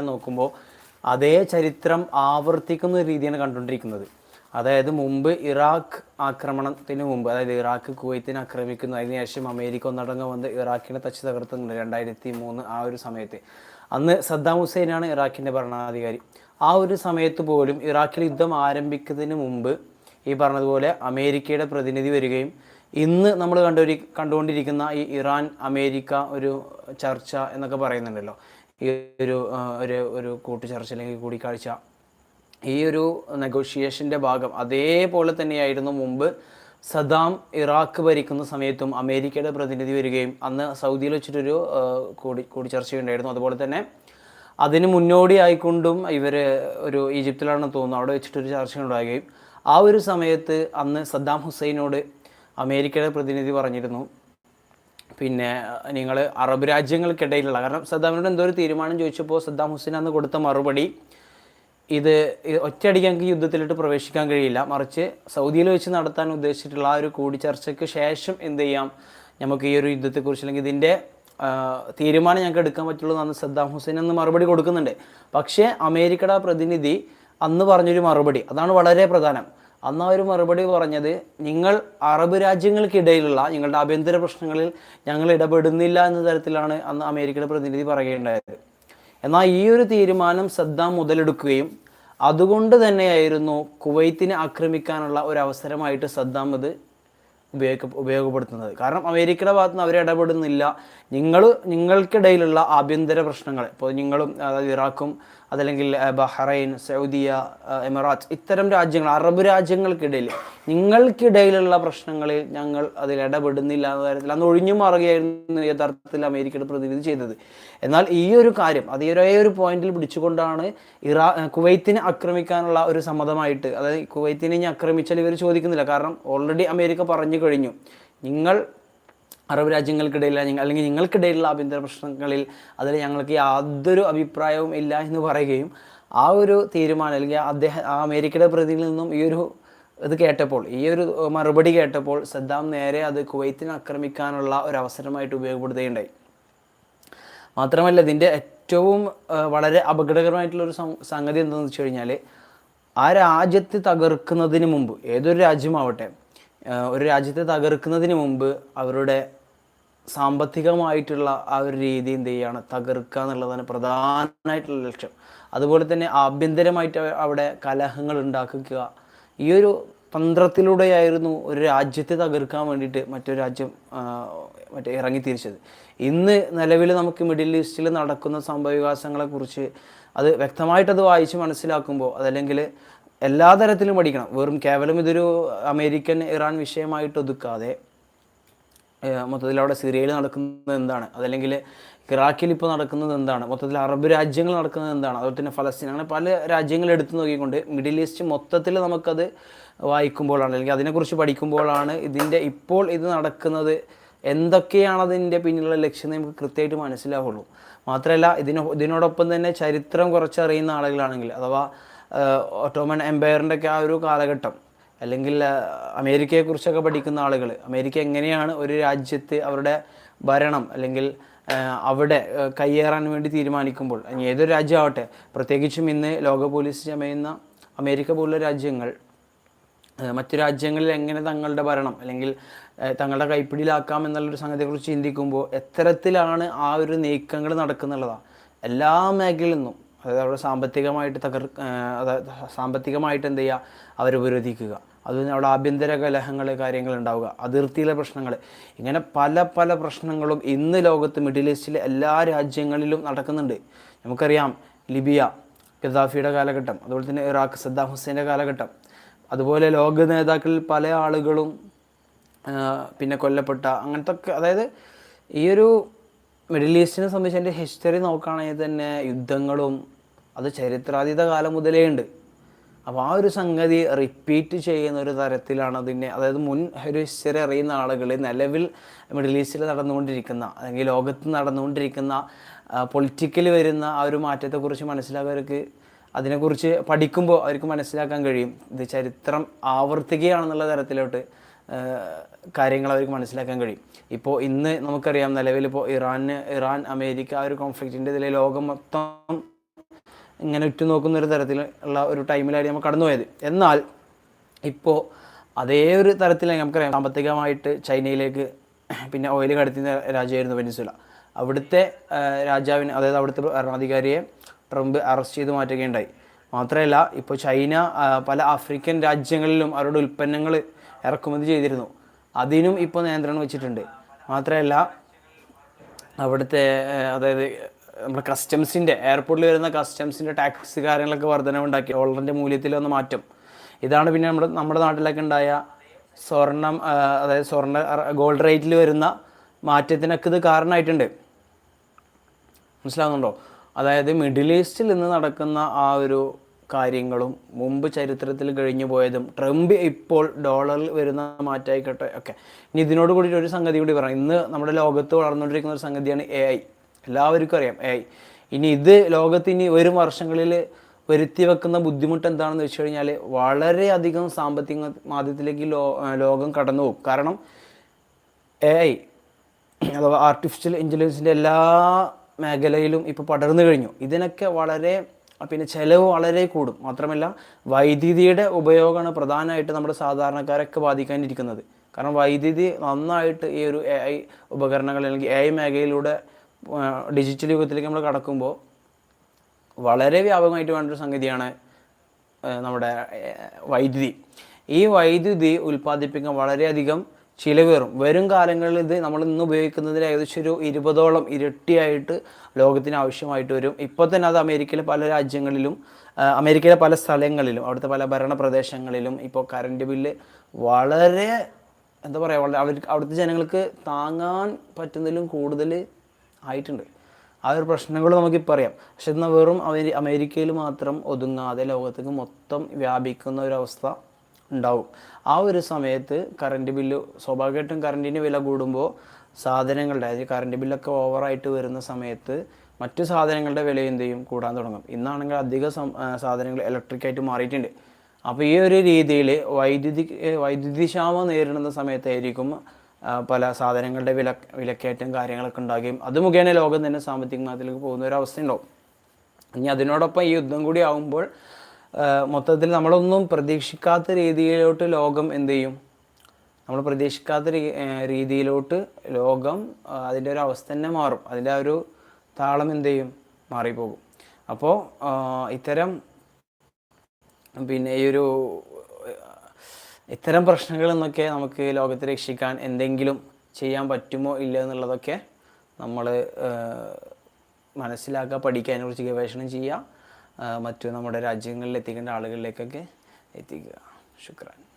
തന്നെ നോക്കുമ്പോൾ അതേ ചരിത്രം ആവർത്തിക്കുന്ന രീതിയാണ് കണ്ടുകൊണ്ടിരിക്കുന്നത്. അതായത് മുമ്പ് ഇറാഖ് ആക്രമണത്തിന് മുമ്പ് അതായത് ഇറാഖ് കുവൈത്തിനെ ആക്രമിക്കുന്നു അതിനുശേഷം അമേരിക്ക ഒന്നടങ്കം വന്ന് ഇറാഖിനെ തച്ച് തകർത്തുന്നുണ്ട് രണ്ടായിരത്തി മൂന്ന് ആ ഒരു സമയത്ത്. അന്ന് സദ്ദാം ഹുസൈനാണ് ഇറാഖിന്റെ ഭരണാധികാരി. ആ ഒരു സമയത്ത് പോലും ഇറാഖിൽ യുദ്ധം ആരംഭിക്കുന്നതിന് മുമ്പ് ഈ പറഞ്ഞതുപോലെ അമേരിക്കയുടെ പ്രതിനിധി വരികയും ഇന്ന് നമ്മൾ കണ്ടുകൊണ്ടിരിക്കുന്ന ഈ ഇറാൻ അമേരിക്ക ഒരു ചർച്ച എന്നൊക്കെ പറയുന്നുണ്ടല്ലോ. ഈ ഒരു ഒരു ഒരു കൂട്ടുചർച്ച അല്ലെങ്കിൽ കൂടിക്കാഴ്ച ഈ ഒരു നെഗോഷിയേഷന്റെ ഭാഗം അതേപോലെ തന്നെയായിരുന്നു മുമ്പ് സദാം ഇറാഖ് ഭരിക്കുന്ന സമയത്തും അമേരിക്കയുടെ പ്രതിനിധി വരികയും അന്ന് സൗദിയിൽ വെച്ചിട്ടൊരു കൂടി കൂടി കൂടിച്ചർച്ചയുണ്ടായിരുന്നു. അതുപോലെ തന്നെ അതിന് മുന്നോടിയായിക്കൊണ്ടും ഇവർ ഒരു ഈജിപ്തിലാണെന്ന് തോന്നുന്നു. അവിടെ വെച്ചിട്ടൊരു ചർച്ച ഉണ്ടാകുകയും ആ ഒരു സമയത്ത് അന്ന് സദ്ദാം ഹുസൈനോട് അമേരിക്കയുടെ പ്രതിനിധി പറഞ്ഞിരുന്നു. പിന്നെ നിങ്ങൾ അറബ് രാജ്യങ്ങൾക്കിടയിലുള്ള കാരണം സദ്ദാമിനോട് എന്തോ ഒരു തീരുമാനം ചോദിച്ചപ്പോൾ സദ്ദാം ഹുസൈൻ അന്ന് കൊടുത്ത മറുപടി ഇത് ഒറ്റയടിക്ക് ഞങ്ങൾക്ക് യുദ്ധത്തിലിട്ട് പ്രവേശിക്കാൻ കഴിയില്ല. മറിച്ച് സൗദിയിൽ വെച്ച് നടത്താൻ ഉദ്ദേശിച്ചിട്ടുള്ള ആ ഒരു കൂടിച്ചർച്ചയ്ക്ക് ശേഷം എന്ത് ചെയ്യാം? നമുക്ക് ഈ ഒരു യുദ്ധത്തെക്കുറിച്ച് അല്ലെങ്കിൽ ഇതിന്റെ തീരുമാനം ഞങ്ങൾക്ക് എടുക്കാൻ പറ്റുള്ളൂ എന്ന് സദ്ദാം ഹുസൈൻ എന്ന് മറുപടി കൊടുക്കുന്നുണ്ട്. പക്ഷേ അമേരിക്കയുടെ പ്രതിനിധി അന്ന് പറഞ്ഞൊരു മറുപടി അതാണ് വളരെ പ്രധാനം. അന്ന് അവർ മറുപടി പറഞ്ഞത് നിങ്ങൾ അറബ് രാജ്യങ്ങൾക്കിടയിലുള്ള നിങ്ങളുടെ ആഭ്യന്തര പ്രശ്നങ്ങളിൽ ഞങ്ങൾ ഇടപെടുന്നില്ല എന്ന തരത്തിലാണ് അന്ന് അമേരിക്കയുടെ പ്രതിനിധി പറയുകയുണ്ടായത്. എന്നാൽ ഈ ഒരു തീരുമാനം സദ്ദാം മുതലെടുക്കുകയും അതുകൊണ്ട് തന്നെയായിരുന്നു കുവൈത്തിനെ ആക്രമിക്കാനുള്ള ഒരു അവസരമായിട്ട് സദ്ദാം ഇത് ഉപയോഗ ഉപയോഗപ്പെടുത്തുന്നത്. കാരണം അമേരിക്കയുടെ ഭാഗത്ത് നിന്ന് അവർ ഇടപെടുന്നില്ല. നിങ്ങൾ നിങ്ങൾക്കിടയിലുള്ള ആഭ്യന്തര പ്രശ്നങ്ങൾ ഇപ്പോൾ നിങ്ങളും അതായത് ഇറാഖും അതല്ലെങ്കിൽ ബഹ്റൈൻ സൗദിയ എമിറാത്ത് ഇത്തരം രാജ്യങ്ങൾ അറബ് രാജ്യങ്ങൾക്കിടയിൽ നിങ്ങൾക്കിടയിലുള്ള പ്രശ്നങ്ങളിൽ ഞങ്ങൾ അതിൽ ഇടപെടുന്നില്ല എന്ന തരത്തിൽ അന്ന് ഒഴിഞ്ഞു മാറുകയായിരുന്നു യഥാർത്ഥത്തിൽ അമേരിക്കയുടെ പ്രതിനിധി ചെയ്തത്. എന്നാൽ ഈ ഒരു കാര്യം അത് ഒരേ ഒരു പോയിന്റിൽ പിടിച്ചുകൊണ്ടാണ് ഇറാ കുവൈത്തിനെ ആക്രമിക്കാനുള്ള ഒരു സമ്മതമായിട്ട് അതായത് കുവൈത്തിനെ ഇനി ആക്രമിച്ചാൽ ഇവർ ചോദിക്കുന്നില്ല. കാരണം ഓൾറെഡി അമേരിക്ക പറഞ്ഞു കഴിഞ്ഞു നിങ്ങൾ അറബ് രാജ്യങ്ങൾക്കിടയിൽ അല്ലെങ്കിൽ നിങ്ങൾക്കിടയിലുള്ള ആഭ്യന്തര പ്രശ്നങ്ങളിൽ അതിൽ ഞങ്ങൾക്ക് യാതൊരു അഭിപ്രായവും ഇല്ല എന്ന് പറയുകയും ആ ഒരു തീരുമാനം അല്ലെങ്കിൽ അദ്ദേഹം ആ അമേരിക്കയുടെ പ്രതിയിൽ നിന്നും ഈ ഒരു ഇത് കേട്ടപ്പോൾ ഈ ഒരു മറുപടി കേട്ടപ്പോൾ സദ്ദാം നേരെ അത് കുവൈത്തിനെ ആക്രമിക്കാനുള്ള ഒരു അവസരമായിട്ട് ഉപയോഗപ്പെടുത്തുകയുണ്ടായി. മാത്രമല്ല ഇതിന്റെ ഏറ്റവും വളരെ അപകടകരമായിട്ടുള്ള ഒരു സംഗതി എന്താണെന്ന് വെച്ച് കഴിഞ്ഞാൽ ആ രാജ്യത്തെ തകർക്കുന്നതിന് മുമ്പ് ഏതൊരു രാജ്യമാവട്ടെ ഒരു രാജ്യത്തെ തകർക്കുന്നതിന് മുമ്പ് അവരുടെ സാമ്പത്തികമായിട്ടുള്ള ആ ഒരു രീതി എന്ത് ചെയ്യുകയാണ് തകർക്കുക എന്നുള്ളതാണ് പ്രധാനമായിട്ടുള്ള ലക്ഷ്യം. അതുപോലെ തന്നെ ആഭ്യന്തരമായിട്ട് അവിടെ കലഹങ്ങൾ ഉണ്ടാക്കുക. ഈ ഒരു തന്ത്രത്തിലൂടെയായിരുന്നു ഒരു രാജ്യത്തെ തകർക്കാൻ വേണ്ടിയിട്ട് മറ്റൊരു രാജ്യം മറ്റേ ഇറങ്ങി തിരിച്ചത് ഇന്ന് നിലവിൽ നമുക്ക് മിഡിൽ ഈസ്റ്റിൽ നടക്കുന്ന സംഭവവികാസങ്ങളെക്കുറിച്ച് അത് വ്യക്തമായിട്ട് അത് വായിച്ച് മനസ്സിലാക്കുമ്പോൾ അതല്ലെങ്കിൽ എല്ലാ തരത്തിലും പഠിക്കണം. വെറും കേവലം ഇതൊരു അമേരിക്കൻ ഇറാൻ വിഷയമായിട്ട് ഒതുക്കാതെ മൊത്തത്തിൽ അവിടെ സിറിയയിൽ നടക്കുന്നത് എന്താണ്? അതല്ലെങ്കിൽ ഇറാഖിൽ ഇപ്പോൾ നടക്കുന്നത് എന്താണ്? മൊത്തത്തിൽ അറബ് രാജ്യങ്ങൾ നടക്കുന്നത് എന്താണ്? അതുപോലെ തന്നെ ഫലസ്തീൻ. അങ്ങനെ പല രാജ്യങ്ങൾ എടുത്തു നോക്കിക്കൊണ്ട് മിഡിൽ ഈസ്റ്റ് മൊത്തത്തിൽ നമുക്കത് വായിക്കുമ്പോഴാണ് അല്ലെങ്കിൽ അതിനെക്കുറിച്ച് പഠിക്കുമ്പോഴാണ് ഇതിന്റെ ഇപ്പോൾ ഇത് നടക്കുന്നത് എന്തൊക്കെയാണ് അതിന്റെ പിന്നിലുള്ള ലക്ഷ്യം നമുക്ക് കൃത്യമായിട്ട് മനസ്സിലാവുള്ളൂ. മാത്രമല്ല ഇതിന് ഇതിനോടൊപ്പം തന്നെ ചരിത്രം കുറച്ചറിയുന്ന ആളുകളാണെങ്കിൽ അഥവാ ഒട്ടോമൻ എംപയറിന്റെ ഒക്കെ ആ ഒരു കാലഘട്ടം അല്ലെങ്കിൽ അമേരിക്കയെക്കുറിച്ചൊക്കെ പഠിക്കുന്ന ആളുകൾ അമേരിക്ക എങ്ങനെയാണ് ഒരു രാജ്യത്ത് അവരുടെ ഭരണം അല്ലെങ്കിൽ അവിടെ കയ്യേറാൻ വേണ്ടി തീരുമാനിക്കുമ്പോൾ ഏതൊരു രാജ്യമാവട്ടെ പ്രത്യേകിച്ചും ഇന്ന് ലോക പോലീസ് ചമയുന്ന അമേരിക്ക പോലുള്ള രാജ്യങ്ങൾ മറ്റു രാജ്യങ്ങളിൽ എങ്ങനെ തങ്ങളുടെ ഭരണം അല്ലെങ്കിൽ തങ്ങളുടെ കൈപ്പിടിയിലാക്കാം എന്നുള്ളൊരു സംഗതിയെക്കുറിച്ച് ചിന്തിക്കുമ്പോൾ എത്തരത്തിലാണ് ആ ഒരു നീക്കങ്ങൾ നടക്കുന്നുള്ളതാണ് എല്ലാ മേഖലയിൽ നിന്നും അതായത് അവരുടെ സാമ്പത്തികമായിട്ട് തകർ സാമ്പത്തികമായിട്ട് എന്ത് ചെയ്യുക അവർ ഉപരോധിക്കുക. അതുപോലെ അവിടെ ആഭ്യന്തര കലഹങ്ങൾ കാര്യങ്ങൾ ഉണ്ടാവുക. അതിർത്തിയിലെ പ്രശ്നങ്ങൾ. ഇങ്ങനെ പല പല പ്രശ്നങ്ങളും ഇന്ന് ലോകത്ത് മിഡിൽ ഈസ്റ്റിലെ എല്ലാ രാജ്യങ്ങളിലും നടക്കുന്നുണ്ട്. നമുക്കറിയാം ലിബിയ ഗദ്ദാഫിയുടെ കാലഘട്ടം അതുപോലെ തന്നെ ഇറാഖ് സദ്ദാം ഹുസൈന്റെ കാലഘട്ടം. അതുപോലെ ലോക നേതാക്കളിൽ പല ആളുകളും പിന്നെ കൊല്ലപ്പെട്ട അങ്ങനത്തെ അതായത് ഈ ഒരു മിഡിൽ ഈസ്റ്റിനെ സംബന്ധിച്ച് എന്റെ ഹിസ്റ്ററി നോക്കുകയാണെങ്കിൽ തന്നെ യുദ്ധങ്ങളും അത് ചരിത്രാതീത കാലം മുതലേ ഉണ്ട്. അപ്പോൾ ആ ഒരു സംഗതി റിപ്പീറ്റ് ചെയ്യുന്ന ഒരു തരത്തിലാണ് അതിനെ അതായത് മുൻ ഒരു ഹിസ്റ്ററി അറിയുന്ന ആളുകൾ നിലവിൽ മിഡിൽ ഈസ്റ്റിൽ നടന്നുകൊണ്ടിരിക്കുന്ന അല്ലെങ്കിൽ ലോകത്ത് നടന്നുകൊണ്ടിരിക്കുന്ന പൊളിറ്റിക്കലി വരുന്ന ആ ഒരു മാറ്റത്തെക്കുറിച്ച് മനസ്സിലാവർക്ക് അതിനെക്കുറിച്ച് പഠിക്കുമ്പോൾ അവർക്ക് മനസ്സിലാക്കാൻ കഴിയും. ഇത് ചരിത്രം ആവർത്തിക്കുകയാണെന്നുള്ള തരത്തിലോട്ട് കാര്യങ്ങൾ അവർക്ക് മനസ്സിലാക്കാൻ കഴിയും. ഇപ്പോൾ ഇന്ന് നമുക്കറിയാം നിലവിൽ ഇപ്പോൾ ഇറാന് ഇറാൻ അമേരിക്ക ആ ഒരു കോൺഫ്ലിക്റ്റിന്റെ ഇതിൽ ലോകം മൊത്തം ഇങ്ങനെ ഉറ്റുനോക്കുന്ന ഒരു തരത്തിലുള്ള ഒരു ടൈമിലായിരുന്നു നമ്മൾ കടന്നുപോയത്. എന്നാൽ ഇപ്പോൾ അതേ ഒരു തരത്തിൽ നമുക്കറിയാം. സാമ്പത്തികമായിട്ട് ചൈനയിലേക്ക് പിന്നെ ഓയിൽ കടത്തുന്ന രാജ്യമായിരുന്നു വെനിസുല അവിടുത്തെ രാജാവിനെ അതായത് അവിടുത്തെ ഭരണാധികാരിയെ ട്രംപ് അറസ്റ്റ് ചെയ്ത് മാറ്റുകയുണ്ടായി. മാത്രമല്ല ഇപ്പോൾ ചൈന പല ആഫ്രിക്കൻ രാജ്യങ്ങളിലും അവരുടെ ഉൽപ്പന്നങ്ങൾ ഇറക്കുമതി ചെയ്തിരുന്നു. അതിനും ഇപ്പോൾ നിയന്ത്രണം വെച്ചിട്ടുണ്ട്. മാത്രമല്ല അവിടുത്തെ അതായത് നമ്മുടെ കസ്റ്റംസിന്റെ എയർപോർട്ടിൽ വരുന്ന കസ്റ്റംസിന്റെ ടാക്സ് കാര്യങ്ങളൊക്കെ വർധനവുണ്ടാക്കി ഡോളറിന്റെ മൂല്യത്തിൽ വന്ന മാറ്റം. ഇതാണ് പിന്നെ നമ്മുടെ നമ്മുടെ നാട്ടിലൊക്കെ ഉണ്ടായ സ്വർണം അതായത് സ്വർണ ഗോൾഡ് റേറ്റിൽ വരുന്ന മാറ്റത്തിനൊക്കെ ഇത് കാരണമായിട്ടുണ്ട്. മനസ്സിലാകുന്നുണ്ടോ അതായത് മിഡിൽ ഈസ്റ്റിൽ നിന്ന് നടക്കുന്ന ആ ഒരു കാര്യങ്ങളും മുമ്പ് ചരിത്രത്തിൽ കഴിഞ്ഞു പോയതും ട്രംപ് ഇപ്പോൾ ഡോളറിൽ വരുന്ന മാറ്റമായിക്കോട്ടെ ഒക്കെ. ഇനി ഇതിനോട് കൂടി ഒരു സംഗതി കൂടി പറയാം. ഇന്ന് നമ്മുടെ ലോകത്ത് വളർന്നുകൊണ്ടിരിക്കുന്ന ഒരു സംഗതിയാണ് എ ഐ എല്ലാവർക്കും അറിയാം. എ ഇനി ഇത് ലോകത്ത് ഇനി വരും വർഷങ്ങളിൽ വരുത്തി വെക്കുന്ന ബുദ്ധിമുട്ട് എന്താണെന്ന് വെച്ച് കഴിഞ്ഞാൽ വളരെയധികം സാമ്പത്തിക മാധ്യമത്തിലേക്ക് ലോ ലോകം കടന്നു പോകും. കാരണം എ ഐ അഥവാ ആർട്ടിഫിഷ്യൽ ഇന്റലിജൻസിന്റെ എല്ലാ മേഖലയിലും ഇപ്പോൾ പടർന്നു കഴിഞ്ഞു. ഇതിനൊക്കെ വളരെ പിന്നെ ചിലവ് വളരെ കൂടും. മാത്രമല്ല വൈദ്യുതിയുടെ ഉപയോഗമാണ് പ്രധാനമായിട്ട് നമ്മുടെ സാധാരണക്കാരൊക്കെ ബാധിക്കാനിരിക്കുന്നത്. കാരണം വൈദ്യുതി നന്നായിട്ട് ഈ ഒരു എ ഐ ഉപകരണങ്ങൾ അല്ലെങ്കിൽ എ ഐ മേഖലയിലൂടെ ഡിജിറ്റൽ യുഗത്തിലേക്ക് നമ്മൾ കടക്കുമ്പോൾ വളരെ വ്യാപകമായിട്ട് വേണ്ട ഒരു സംഗതിയാണ് നമ്മുടെ വൈദ്യുതി. ഈ വൈദ്യുതി ഉൽപ്പാദിപ്പിക്കാൻ വളരെയധികം ചിലവേറും. വരും കാലങ്ങളിൽ ഇത് നമ്മൾ ഇന്ന് ഉപയോഗിക്കുന്നതിൽ ഏകദേശം ഒരു ഇരുപതോളം ഇരട്ടിയായിട്ട് ലോകത്തിന് ആവശ്യമായിട്ട് വരും. ഇപ്പോൾ തന്നെ അത് അമേരിക്കയിലെ പല രാജ്യങ്ങളിലും അമേരിക്കയിലെ പല സ്ഥലങ്ങളിലും അവിടുത്തെ പല ഭരണ പ്രദേശങ്ങളിലും ഇപ്പോൾ കറണ്ട് ബില്ല് വളരെ എന്താ പറയുക വളരെ അവിടുത്തെ ജനങ്ങൾക്ക് താങ്ങാൻ പറ്റുന്നതിലും കൂടുതൽ ആയിട്ടുണ്ട്. ആ ഒരു പ്രശ്നങ്ങൾ നമുക്കിപ്പോൾ അറിയാം. പക്ഷെ എന്നാൽ വെറും അമേരി അമേരിക്കയിൽ മാത്രം ഒതുങ്ങാതെ ലോകത്തേക്ക് മൊത്തം വ്യാപിക്കുന്ന ഒരു ഉണ്ടാവും. ആ ഒരു സമയത്ത് കറണ്ട് ബില്ല് സ്വാഭാവികമായിട്ടും കറണ്ടിന് വില കൂടുമ്പോൾ സാധനങ്ങളുടെ അതായത് കറണ്ട് ബില്ലൊക്കെ ഓവറായിട്ട് വരുന്ന സമയത്ത് മറ്റു സാധനങ്ങളുടെ വില എന്ത് ചെയ്യും? കൂടാൻ തുടങ്ങും. ഇന്നാണെങ്കിൽ അധിക സാധനങ്ങൾ ഇലക്ട്രിക്കായിട്ട് മാറിയിട്ടുണ്ട്. അപ്പോൾ ഈ ഒരു രീതിയിൽ വൈദ്യുതി വൈദ്യുതി ക്ഷാമം നേരിടുന്ന സമയത്തായിരിക്കും പല സാധനങ്ങളുടെ വില വിലക്കയറ്റം കാര്യങ്ങളൊക്കെ ഉണ്ടാകുകയും അത് മുഖേന ലോകം തന്നെ സാമ്പത്തിക മാറ്റത്തിലേക്ക് പോകുന്ന ഒരു അവസ്ഥ ഉണ്ടാവും ഇനി അതിനോടൊപ്പം ഈ യുദ്ധം കൂടി ആവുമ്പോൾ മൊത്തത്തിൽ നമ്മളൊന്നും പ്രതീക്ഷിക്കാത്ത രീതിയിലോട്ട് ലോകം എന്ത് ചെയ്യും? നമ്മൾ പ്രതീക്ഷിക്കാത്ത രീതിയിലോട്ട് ലോകം അതിന്റെ ഒരു അവസ്ഥ തന്നെ മാറും. അതിന്റെ ഒരു താളം എന്ത് ചെയ്യും? മാറിപ്പോകും. അപ്പോൾ ഇത്തരം പിന്നെ ഈ ഒരു ഇത്തരം പ്രശ്നങ്ങളിൽ നിന്നൊക്കെ നമുക്ക് ലോകത്തെ രക്ഷിക്കാൻ എന്തെങ്കിലും ചെയ്യാൻ പറ്റുമോ ഇല്ല എന്നുള്ളതൊക്കെ നമ്മൾ മനസ്സിലാക്കുക പഠിക്കുക അതിനെക്കുറിച്ച് ഗവേഷണം ചെയ്യുക. മറ്റു നമ്മുടെ രാജ്യങ്ങളിൽ എത്തിക്കേണ്ട ആളുകളിലേക്കൊക്കെ എത്തിക്കുക. ശുക്രാൻ.